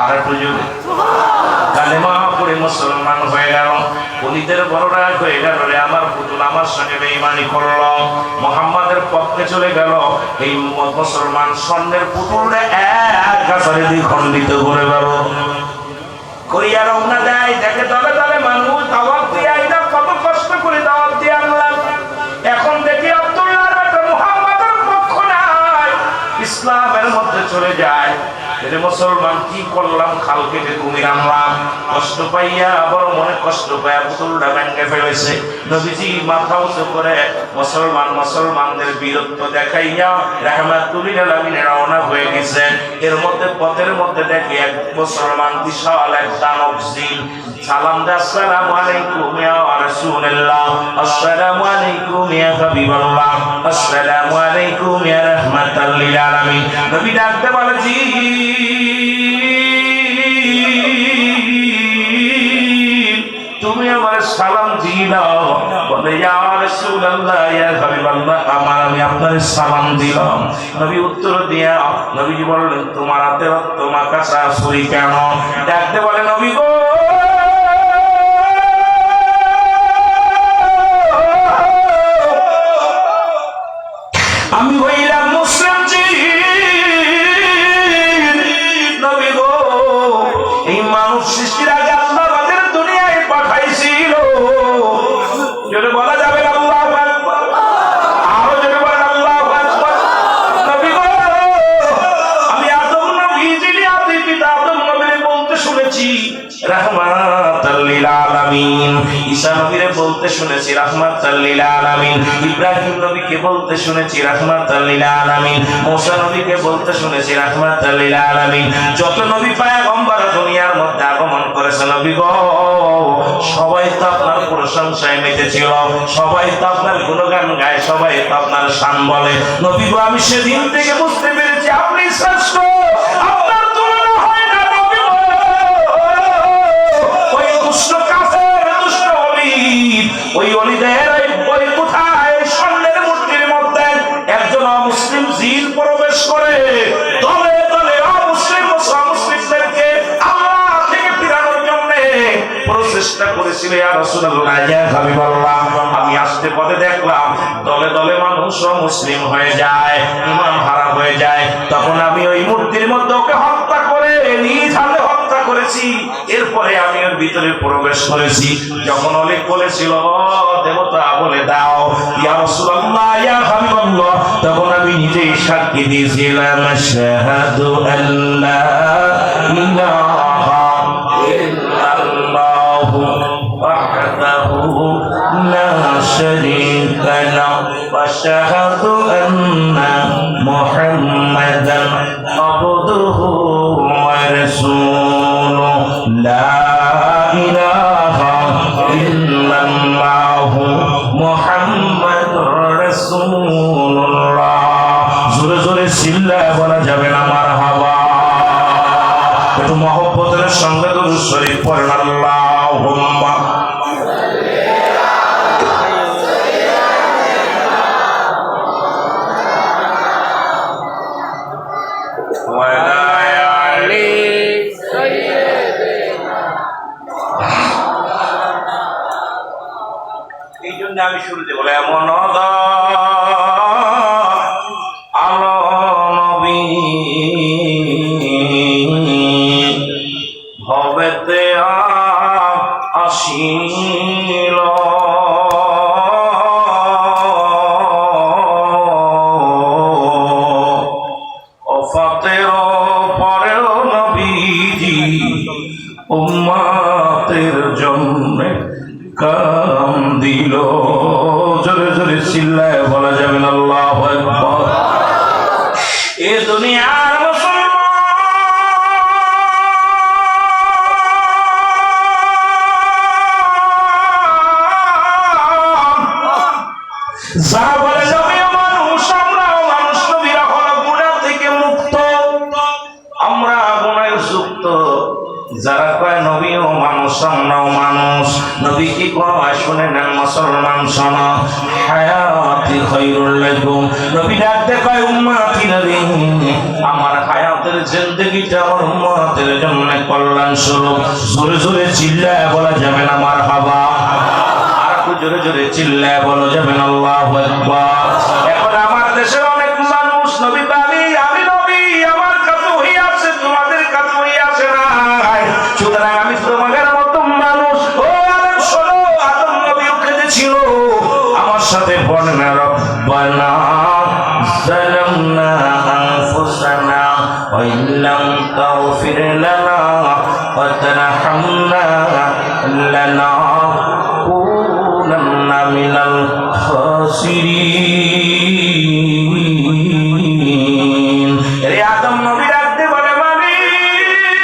আর দেখে তবে তবে মানুষ ইসলামের মধ্যে চলে যায়। এটা মুসলমান কি করলাম? খাল কেটে কুমির আনলাম কষ্ট পাইয়া আবার মনে কষ্ট পাইয়া পুতুলটা ভেঙে ফেলেছে। নবীজি মাথা উঁচু করে মুসলমান মুসলমানদের বীরত্ব দেখাইয়া রাহমাতুলিল আলামিন রওনা হয়ে গেছেন এর মধ্যে পথের মধ্যে দেখি এক মুসলমান বিশাল এক দানব জিন। সালাম দে, আসসালামু আলাইকুম ইয়া রাসূলুল্লাহ। আসসালামু আলাইকুম ইয়া হাবিবাল্লাহ। আসসালামু আলাইকুম ইয়া রাহমাতাল লিল আলামিন। নবী ডাকতে বলে, জি। দিলাম। বলে আমার আমি আপনার সালাম দিলাম। নবী উত্তর দিয়া, নবীজি বললেন, তোমার হাতে তোমার মাখা শাশুড়ি কেন? ডাকতে বলে, নবী গো যত নবী দুনিয়ার মধ্যে আগমন করেছে, নবী সবাই তো আপনার প্রশংসায় সবাই তো আপনার গুণগান গায়, সবাই তো আপনার বলে। নবী গো, আমি সেদিন থেকে বুঝতে পেরেছি, আপনি শ্রেষ্ঠ। ওই অলিদের ওই কোথায়? স্বর্ণের মূর্তির মধ্যে একজন অমুসলিম জিন প্রবেশ করে। দলে দলে অমুসলিম মুসলিমদেরকে আল্লাহ থেকে আমি আসতে পথে দেখলাম দলে দলে মানুষ মুসলিম হয়ে যায় ইমান হারা হয়ে যায়। তখন আমি ওই মূর্তির মধ্যে ওকে করেছি এরপরে আমি ওর ভিতরে প্রবেশ করেছি। যখন অনেক বলেছিল দেবতা, বলে দাও। ইয়া রাসূলুল্লাহ, ইয়া তখন আমি নিজেই সাক্ষী দিয়েছিলাম আশহাদু আল্লা ইলাহা ইল্লাল্লাহু ওয়াহদাহু আন্না জোরে জোরে চিল্লায় বলা যাবে না মারহাবা। একটু মহব্বতের সঙ্গে দুরূদ শরীফ আমি শুরুতে বলে এমন চিল্লায় বলা যাবে না আল্লাহ এ দুনিয়ার মুসলমান। যা বলে যারা কয় নবীও মানুষ আমরাও মানুষ? নবী কি কয়, শুনে নেন মুসলমান শোন, হায়াতি খৈরুল লাকুম। নবী ডাকতে কয়, উম্মতি নবী, আমার হায়াতের জিন্দগিটা আমার উম্মতের জন্য কল্যাণ স্বরূপ। জোরে জোরে চিল্লায় বলা যাবে না আমার হাবা আর জোরে জোরে চিল্লায় বলা যাবে না, আল্লাহু আকবার। সাথে বর্ণনা রব্বানা জালামনা আনফুসানা ওয়া ইল্লাম তাগফির লানা ওয়া তারহামনা।